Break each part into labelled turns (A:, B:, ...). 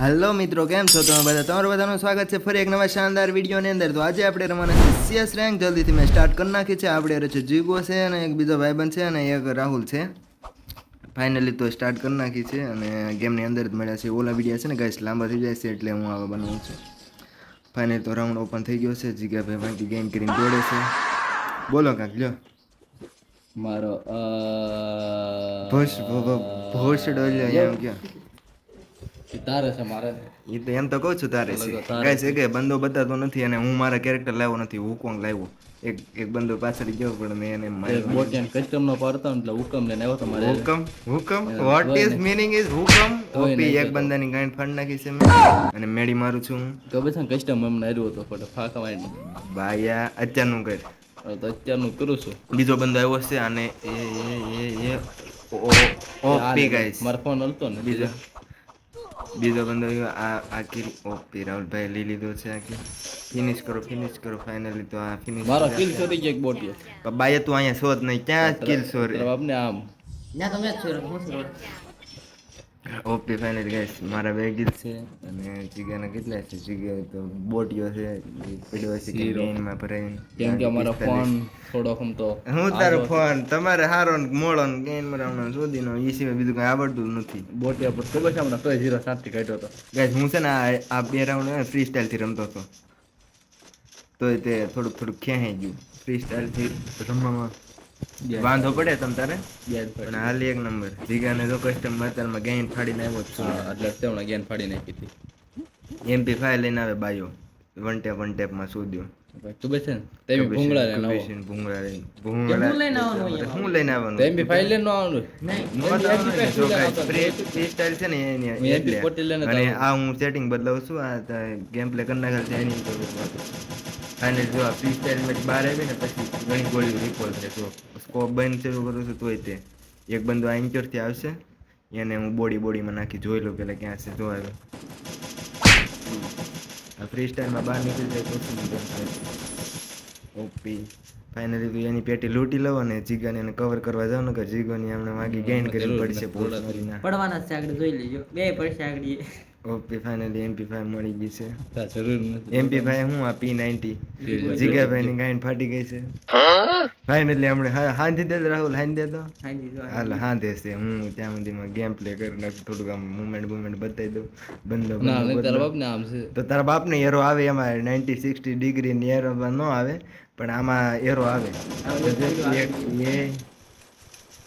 A: હાલો મિત્રો કેમ છો? તમે બધા તમારું બધાનું સ્વાગત છે ફરી એક નવા શાનદાર વિડીયોની અંદર. તો આજે આપણે રમવાના છે સીએસ રેન્ક જલ્દીથી મેં સ્ટાર્ટ કરી નાખી છે. આપણે રહે છે જીગો છે અને એક બીજો ભાઈબંધ છે અને એક રાહુલ છે. ફાઇનલી તો સ્ટાર્ટ કરી નાખી છે અને ગેમની અંદર જ મળ્યા છે. ઓલા વિડીયા છે ને ગાઈસ લાંબા થઈ જાય છે એટલે હું આવા બનાવું છું. ફાઇનલી તો રાઉન્ડ ઓપન થઈ ગયો છે. જીગા ભાઈ ગેમ કરીને દોડે છે. બોલો કાંક લ્યો.
B: મારો
A: ભોસ ભોસડો એમ કયો.
B: તારે છે મારે
A: એ તો એમ તો કહું છું તારે છે. ગાઈસ એ કે બંદો બતાતો નથી અને હું મારા કેરેક્ટર લાવ્યો નથી હુકોંગ લાવ્યો? એક એક બંદો પાછળ ગયો પણ મેં એને
B: એક કસ્ટમ નો પડતો એટલે હુકમ લઈને આવ્યો તમારે
A: હુકમ? હુકમ? વોટ ઇઝ મીનિંગ ઇઝ હુકમ? ઓપી એક બંદાની ગાંઠ ફાડ નાખી છે મેં. અને મેડી મારું છું
B: તો પછી કસ્ટમ એમ આવ્યો હતો ફોટો ફાકા મારી
A: ભાયા અત્યારનું કર.
B: તો અત્યારનું કરું છું.
A: બીજો બંદો આવ્યો છે અને એ એ એ એ ઓપી ગાઈસ.
B: મારો ફોન હલતો ને
A: બીજો. બીજો બંદો આ આખી કિલ. ઓપી રાહુલભાઈ લઈ લીધો છે આખી ફિનિશ કરો ફિનિશ કરો ફાઇનલી તો આ ફિનિશ
B: મારો કિલ ચોરી ગયો એક બોટી
A: બાય તું અહીંયા શોધ નહીં. ક્યાં કિલ સોર
B: તારા હું આમ
A: ઓપી ફાઇનલી ગાઈસ મારા બે ગીત છે અને જીગાના કેટલા છે. જીગા તો બોટિયો છે પડ્યો છે કે. ભરાઈને.
B: કેમ કે અમારો ફોન થોડો હમ તો
A: હું તારો ફોન તમારે હારો ને મોળો ને ગેઇનમાં મરાવનો શોધી નો એ સિવાય બીજું કઈ આવડતું નથી.
B: બોટિયા પર ખબર છે હમણાં તોય ઝીરો સાતથી કાઢ્યો હતો.
A: ગાઈસ હું છે ને આ બે રાઉન્ડ ફ્રી સ્ટાઇલથી રમતો હતો. તોય તે થોડુંક થોડુંક ખેંચાઈ ગયું. ફ્રી સ્ટાઇલથી રમવામાં વાંધો પડે તમ તારે? પણ હાલ એક નંબર. જીગાને જો કસ્ટમ માતાલમાં ગેન ફાડીને આવ્યો છું.
B: એટલે તેમણે ગેન ફાડી નાખી હતી.
A: એમપી ફાઇલ લઈને આવે બાયો. વન ટેપ વન ટેપમાં શોધ્યો
B: તું બેસે ને. તેમ ભૂંગળા લઈને આવો.
A: ભૂંગળા લઈને. ભૂંગળા હું લઈને આવવાનું
B: તેમ બી ફાઇલ લઈને આવવાનું.
A: નો આવવાનું. ને, જો ગાઈસ પ્રે style છે ને એની એટલે.
B: લઈને
A: અને આ હું સેટિંગ બદલાવું છું આ ગેમ પ્લે કરી નાખેલ છે એની ફાઇનલ જો આ ફ્રી સ્ટાઇલ મેચ બહાર આવી ને પછી ઘણી ગોળીઓ રિકોલ છે. તો સ્કોપ બંધ શરૂ કરું છું તોય તે. એક બંદો આ injure થી આવશે એને હું બોડી બોડીમાં નાખી જોઈ લઉં પેલા ક્યાં છે જો આવ્યો ફ્રી સ્ટાઇલમાં બહાર નીકળી જાય પછી ઓપી ફાઇનલી તું એની પેટી લૂંટી લઉં અને જીગાને એને કવર કરવા જાવ ને કે જીગોની એમને માગી ગેઇન કરવી પડશે
C: પડવાના છે આગળ જોઈ લેજો. બે પડશે આગળ
A: ઓપી ફાઇનલી એમપી ફાઈવ મળી ગઈ છે.
B: જરૂર નથી.
A: એમપી ફાઈવ હું આ પી નાઇન્ટી. જીગાભાઈ ની ગાયન ફાટી ગઈ છે. ફાઇનલી હમણે હાંધી દે રાહુલ હાંધી દે તો. હાલ હાંધે છે. હું ત્યાં સુધીમાં ગેમ પ્લે કરી નાખું થોડુંક આમ મુવમેન્ટ મુમેન્ટ બતાવી દઉં. બંધો
B: ના તારા
A: બાપ
B: ને આમ છે.
A: તો તારા બાપને એરો આવે એમાં નાઇન્ટી સિક્સટી ડિગ્રી ની એરો ન આવે પણ આમાં એરો આવે.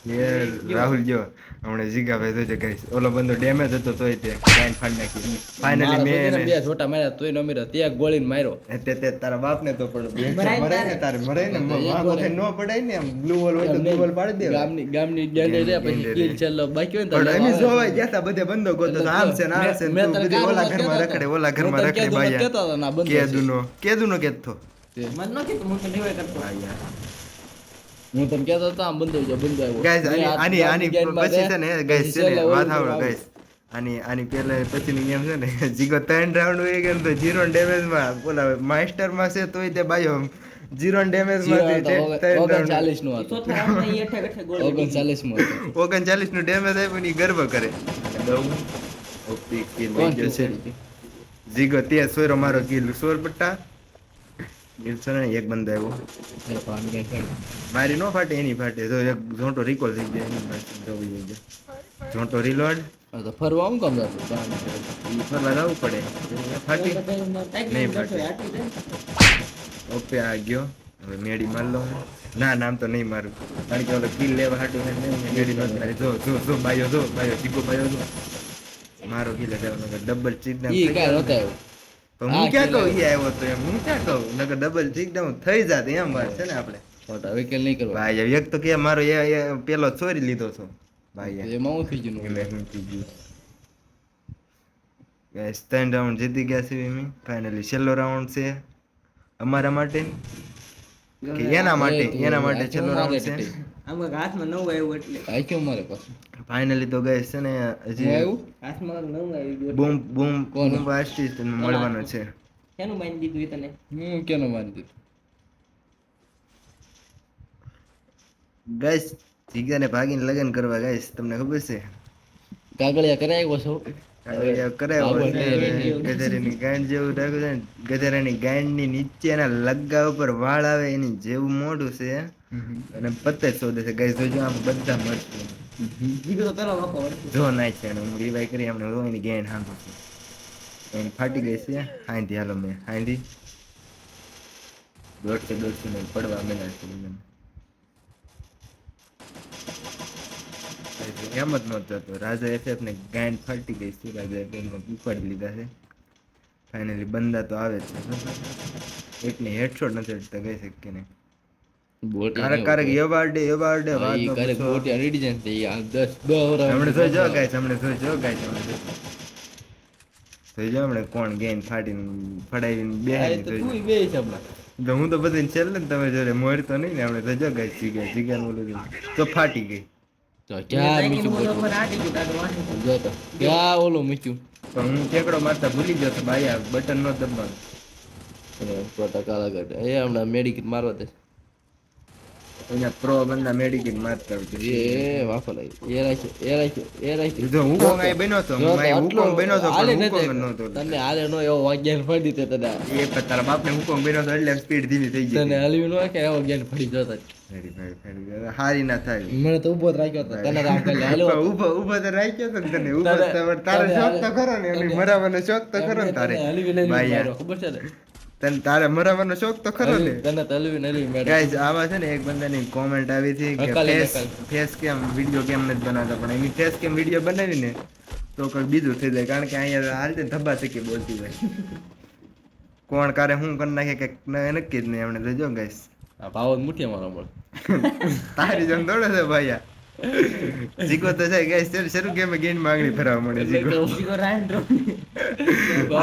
A: રાહુલ જો હમણાં જીગાભાઈ જોજે કહીશ ઓલો બંદો ડેમેજ હતો તોય તે ગાયન ફાડી નાખી. ફાઇનલી મેં એને
B: બે છોટા માર્યા તોય નો મેરો ત્યાં ગોળીને માર્યો.
A: તે તે તારા બાપને તો પણ બે મરાય ને તારે મરાય ને. થઈને ન પડાય ને આમ બ્લુ વોલ હોય તો બ્લુ વોલ પાડી દે
B: ગામની ગામની ગેંડે રે પછી કિલ. છેલ્લો બાકી હોય ને તો
A: પણ
B: લેવા
A: જોવાય ગયા તા બધે બંદો ગોતો. તો આમ છે ને આમ છે ને.
B: મેં
A: તું બધી ઓલા ઘરમાં રખડે ઓલા. ઘરમાં રખડે
B: ભાઈ.
A: કેદુનો કેદુનો કેતો
B: તે.
C: મન નો કે હું તો નિવાય કરતો
A: બાયા
B: હું તને કહેતો હતો આમ બંધ થઈ બંધ આવ્યો
A: ગાઈસ આની આની પછી છે ને ગાઈસ છે ને વાત
B: આવડો
A: ગાઈસ આની આની પહેલા પછીની ગેમ છે ને જીગો ત્રણ રાઉન્ડ હોય ગયો તો ઝીરો ડેમેજમાં બોલા માસ્ટરમાં છે તોય તે બાયો ઝીરો ડેમેજ
B: જીરો
A: માં
B: ઓગણ- ઓગણચાલીસનું હતું.
A: ઓગણચાલીસનું ઓગણચાલીસનું ડેમેજ આપ્યું ની ગર્વ કરે. ઓપી કિલ છે. જીગો તે સોયરો મારો કિલ સોર પટ્ટા. કિલ ને એક બંદા આવ્યો. મારી નો ફાટે એની ફાટે. તો એક ઝોંટો રિકોલ થઈ જાય એની પાસે થઈ જાય ઝોંટો રિલોડ
B: તો ફરવા હું કામ જતું
A: ફરવા જવું પડે. ફાટી. નહીં ફાટે. ઓપે આ ગયો. હવે મેડી માર લઉં ના નામ તો નહીં મારું. કારણ કે ઓલો કિલ લેવા હાટું ને મેડી નો મારી જો જો જો બાયો જો બાયો ચીકો બાયો જો. મારો કિલ લેવાનો ડબલ
B: નહોતો આવ્યો.
A: પણ હું ક્યાં કહું એ આવ્યો તો એમ. હું ક્યાં કહું? નકર ડબલ ડાઉન થઈ જાત એમ વાત છે ને આપણે.
B: ખોટા વિકેલ નહીં કરવા.
A: ભાઈ એક તો કે મારો એ એ પેલો ચોરી લીધો છો. ભાઈ
B: એમાં હું થઈ ગયું
A: એટલે હું થઈ ગયું. ગાઈસ ત્રણ રાઉન્ડ જીતી ગયા છે અમે. ફાઇનલી છેલ્લો રાઉન્ડ છે. અમારા માટે? કે એના માટે? એના માટે છેલ્લો રાઉન્ડ છે?
C: આમાં હાથમાં નવું આવ્યું એટલે.
B: આ કેવું મારે પાછું.
A: ફાઇનલી તો ગઈ છે ને હજી
B: આવ્યું?
C: હાથમાં નવું આવી ગયું
A: બૂમ બૂમ
B: કોણ
A: બૂમ તને મળવાનો છે.
C: કેનું બાંધી દીધું એ તને?
B: હું કેનું મારી દીધું?
A: ગાઈસ જીગાને ભાગીને લગ્ન કરવા ગાઈસ તમને ખબર છે?
B: કાગળિયા કરાવ્યો છો?
A: હવે એ કરાવ્યો
B: બાબર
A: છે
B: ને
A: હવે ગધેડાની ગાંઠ જેવું રાખ્યું છે ને ગધેડાની ગાંઠની નીચેના લગ્ગા ઉપર વાળ આવે એની જેવું મોઢું છે. અને પતે શોધે છે. ગાઈસ જોજો આમ બધા મરશે
C: જીગો તો પેલો વાંકો વળશે.
A: જો નાય છે હું રિવાઈ કરી હાંભું છું. એની ફાટી ગઈ છે. હાંધી હાલો મેં હાંધી દોઢસો દોઢસો પડવા મેળા છે એમ જ નહોતો હતો રાજા એફએફ ને ગાંડ ફાટી ગઈ છે. રાજા એફએફ ઉપાડી લીધા છે. ફાઇનલી બંદા તો આવે છે. એકની હેડશોટ નથી અડતા ગઈ શકીએ નહીં કારક વાત ને
B: તે આ દસ દસ વરસ
A: જોઈ જો ગાઈસ હમણાં જોઈ જો ગાઈસ હમણાં જોઈ. જોઈ જો હમણાં કોણ ગેન ફાટીને ફડાવીને
B: આ તો તું બે છે હમણાં.
A: તો હું તો બધી છેલ્લે ને તમે જોડે મોરતો નહીં ને હમણાં તો જો ગાઈસ જીગા જીગા બોલું તો ફાટી ગઈ.
B: તો ક્યાં. જો તો. ઓલું મીઠું?
A: તો હું મારતા ભૂલી ગયો તો ભાઈ આ બટન નો દબાણ
B: ટોટા એ હમણાં મેડિકિટ મારવા દે.
A: અહીંયા પ્રો બંદા મેડિકેટ મારતા હોય.
B: એ વાફો લાગી એ રાખ્યો એ રાખ્યો એ રાખ્યો.
A: જો હું કોંગ આઈ બન્યો તો? હું હુકોંગ બન્યો તો?
B: હાલે
A: પણ
B: નથી.
A: હુકોંગ નહોતો
B: તને હાલે નો એવો વાગ્યાને ફરી દે તને.
A: એ પણ તારા બાપને હુકોંગ બન્યો તો? એટલે સ્પીડ ધીમી થઈ
B: તને
A: ગઈ
B: હલવી નો કે એવો જ્ઞાન ફરી જતો
A: હારી ના થાય.
B: મને તો ઊભો રાખ્યો હતો. તને આમ કરી હાલો
A: ઊભો ઊભો તો રાખ્યો તો તને.
B: તને-
A: પણ તારે
B: તને
A: શોખ તો ખરો ને.
B: તને-
A: મરાવાનો શોખ તો ખરો ને તારે.
B: તને
A: ભાઈ.
B: ખબર છે ને?
A: તને તારે મરાવાનો શોખ તો ખરો ને?
B: તને તલવી નલી મેડમ.
A: ગાઈઝ આમાં છે ને એક બંદાની કોમેન્ટ આવી હતી કે ફેસ ફેસ કેમ વિડિયો કેમ નથી બનાવતા? પણ એની ફેસ કેમ વિડિયો બનાવી ને તો કંઈક બીજું થઈ જાય. કારણ કે અહીંયા હાલતે ધબ્બા થકી બોલતી હોય. કોણ કારે હું કરી નાખે કે નક્કી જ નહીં. એમણે તો જો ગાઈસ
B: ભાવ જ મુઠ્ઠી મારો
A: તારી જેમ દોડે છે ભાઈ. જીગો તો છે ગાઈસ ચાલ શરૂ ગેમ ગેન માંગણી ફરાવા મળે જીગો
C: જીગો ડ્રો.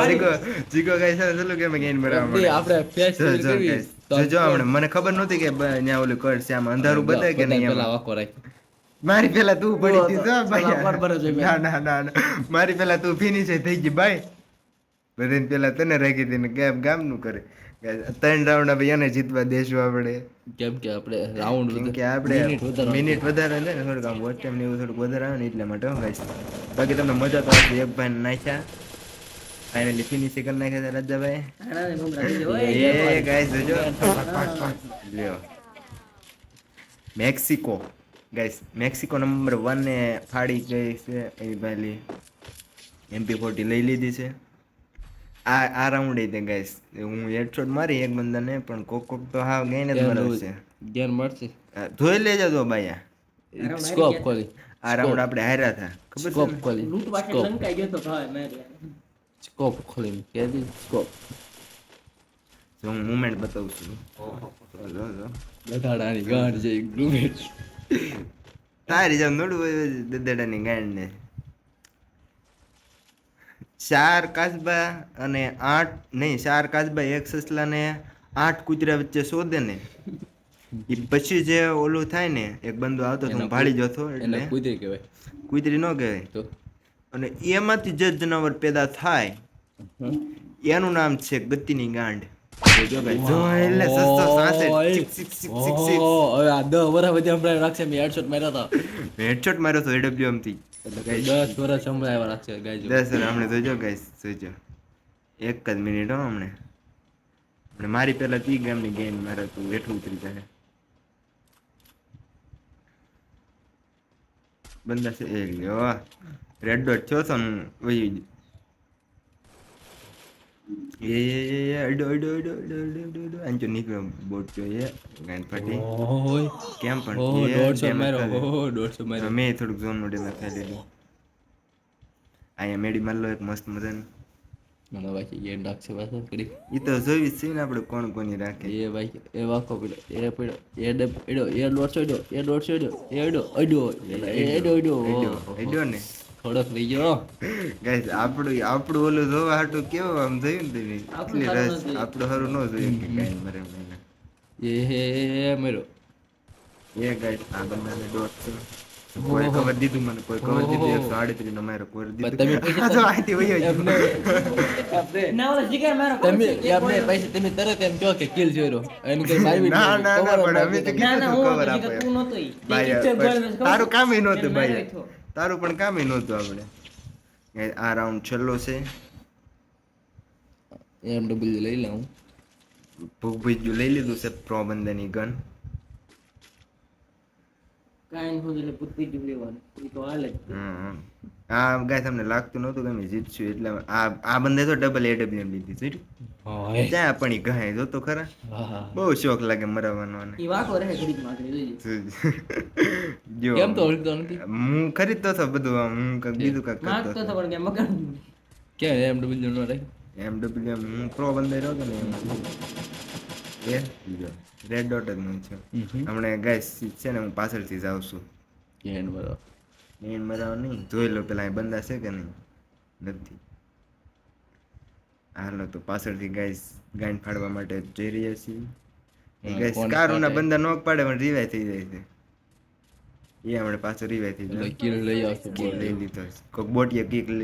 A: જીગો જીગો ગાઈસ ચાલુ ગેમ ગેન ફરાવા મળે
B: આપણે ફેસ કેવી
A: જો જો હમણાં મને ખબર નહોતી કે ન્યા ઓલું કર છે આમ અંધારું બતાવે કે નહીં
B: પેલા વાકો રાખ
A: મારી પેલા તું પડી હતી જ ભાઈ ના ના ના ના. મારી પેલા તું ફિનિશ થઈ ગઈ ભાઈ બધાને પેલા તને રાખી દે ને ગામ ગામનું કરે. ત્રણ રાઉન્ડ આપણે એને જીતવા દેશું આપણે.
B: કેમ કે આપણે રાઉન્ડ
A: કેમ કે આપણે
B: મિનિટ
A: મિનિટ વધારે છે ને થોડુંક આમ વોચ ટાઈમ ને એવું થોડુંક વધારે આવે ને એટલા માટે હું ગાઈશ બાકી તમને મજા તો આવશે એક ભાઈ નાખ્યા. ફાઇનલી ફિનિશ કરી નાખ્યા છે રાજાભાઈ એ ગાઈસ જોજો. લ્યો. Mexico. Guys Mexico number one ને ફાડી ગઈ છે એ ભાઈ એમપી ફોર્ટી લઈ લીધી છે. આ આ રાઉન્ડ તે ગાઈસ. હું હેડશોટ મારી એક બંદાને પણ કોક કોક તો હાવ ગઈને જ મરે છે.
B: ધ્યાન મળશે.
A: જોઈ લેજો તો ભાઈ
B: સ્કોપ ખોલી.
A: આ રાઉન્ડ આપણે હાર્યા હતા. ખબર
B: સ્કોપ? ખોલી.
C: લૂંટ
B: વાકે
C: લંકાઈ ગયો તો ભાઈ મેં
B: સ્કોપ ખોલી કે દી સ્કોપ
A: જો હું મુમેન્ટ બતાવું છું. જો, જો.
B: બધાડાની ગાંઠ જેવી ગ્લુમેટ
A: તારી જેમ નોડું હોય ગાંઠ ને ચાર કાચબા અને આઠ નહીં ચાર કાચબા એક સસલા ને આઠ કૂતરા વચ્ચે શોધે ને. એ પછી જે ઓલું થાય ને એક બંદો આવતો તો ભાળી જતો એટલે
B: કુદરી કહેવાય.
A: કૂતરી ન કહેવાય. અને એમાંથી જે જનાવર પેદા થાય એનું નામ છે ગતિની
B: ગાંઠ હેડશોટ હતા
A: માર્યો તો. AWM થી. એટલે guys,
B: દસ વર્ષ આવ્યા રાખશે
A: દસ વર્ષ હમણે જોજો ગાઈસ જોજો એક જ મિનિટ હો હમણે અને મારી પહેલા તી ગામની ગેમ મારે તું હેઠું ઉતરી જાય. બંદા છે એ લ્યો. રેડ ડોટ છો તો હું વહી એ એ એ એ અડો અડો અડો અડો અડો અડો અડો આંચો નીકળ્યો બોટ જો એ ગાંડ ફાટી
B: ઓય
A: કેમ પણ એ damage
B: માર્યો
A: ખાલી.
B: ઓહો દોઢસો માર્યો
A: મેં થોડુંક ઝોન નો ડેમેજ ખાઈ લીધું અહીંયા મેડી માર લો એક મસ્ત મજાનું
B: મને બાકી ગેમ રાખશે પાછો કરી
A: ઈ તો જોઈ છે ને આપણે કોણ કોની રાખે
B: એ ભાઈ એ વાકો પડ્યો એ પડ્યો એ ડબ એડો એ દોઢસો એડો એ દોઢસો એડો એ એડો અડો એ એડો એડો
A: એડો ને
B: થોડોક ગયો
A: ગાઈસ આપણું આપણું ઓલું જોવા હાટું કેવો આમ જોયું ને તમે?
C: આપણું
A: રસ આપણું હારું ન જોયું કે કાંઈ મરે મહિના
B: એ હે મેરો
A: એ ગાઈસ આ બંદાને ડોટ છે. કોઈ ખબર દીધું મને કોઈ ખબર દીધું એકસો આડત્રીસ નો મારો કોઈ દીધું.
B: તમે પૈસા તમે તરત એમ કહો કે કિલ કઈ
A: ના, ના, ના, પણ અમે તો કીધું આપો ભાઈ? તારું કામ ય નહોતું ભાઈ. તારું પણ કામ નહોતું આપણે આ રાઉન્ડ છેલ્લો છે.
B: એમ ડબલ્યુ લઈ લઉં.
A: ભૂખ લઈ લીધું છે પ્રોબંધની ગન.
C: કાંઈ નથી એટલે પૂછવી જ લેવાનું. એ તો હાલે
A: આ ગાય તમને લાગતું નહોતું કે અમે જીતશું એટલે આ આ બંદે તો ડબલ એડબ્લ્યુ લીધી જોયું ક્યાં પણ ગાય જો તો ખરા. બહુ શોખ લાગે મરાવવાનો અને.
C: એ વાંકો રહે ઘડીકમાં
A: જો
B: કેમ તો ઓળખતો નથી?
A: હું ખરીદતો હતો બધું આમ હું કંઈક બીજું કંઈક કરતો
C: હતો પણ કે મકાન
B: ક્યાં એમ ડબલ્યુ નો રહે?
A: એમ ડબલ્યુ હું પ્રો બંદે રહ્યો ને એમ. એ જો રેડ ડોટ જ છું. હમણાં ગાય છે ને હું પાછળથી જાઉં છું.
B: કેન બરાબર.
A: મેન બરાબર નહીં. જોઈ લો પેલા બંદા છે કે નહીં? નથી. હાલો તો પાછળથી ગાઈસ ગાંઠ ફાડવા માટે જઈ રહ્યા છીએ. ગાઈસ કારુના બંદા નોક પાડે પણ રિવાય થઈ જાય છે. એ હમણાં પાછો રિવાય થઈ
B: ગયો
A: જાય.
B: કિલ લઈ આવશે
A: કિલ લઈ લીધો. કોક બોટીએ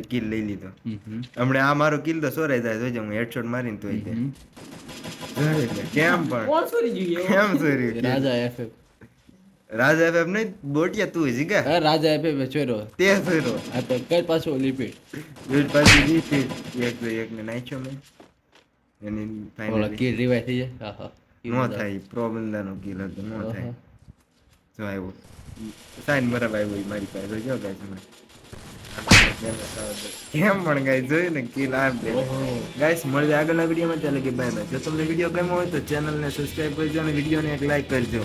A: કિલ લઈ લીધો.
B: હમ હમ.
A: હમણાં આ મારો કિલ તો સોરાઈ જાય જોજે હું હેડશોટ મારીને તોય લે, કેમ પણ?
C: કોણ સોરી જોઈએ
A: કેમ સોર્યું
B: રાજા એફએફ
A: રાજા એફ નહીં બોટિયા તું જીગા
B: હા રાજા એફએફ ચોરો
A: તે ચોરો
B: આ તો કઈ પાછો લિપિટ
A: દૂધ પાછી જીતી એક બે એક ને નાખ્યો મેં. એની
B: ઓલા
A: કી
B: કિલ રિવાય થઈ જાય? હા હા.
A: નો થાય પ્રોબ્લેમ દાનો કિલ હતો નો થાય.
B: તો
A: જો આવ્યો. સાઈન બરાબર આવ્યો મારી પાસે. જો ગાય તમે કેમ પણ ગાય જોયું ને કિલ આમ ગાઈસ, મળીએ આગળના વિડીયોમાં. ચાલે કે બાય બાય જો તમને વીડિયો ગમ્યો હોય તો ચેનલને સબસ્ક્રાઇબ કરજો અને વિડીયોને એક લાઈક કરજો.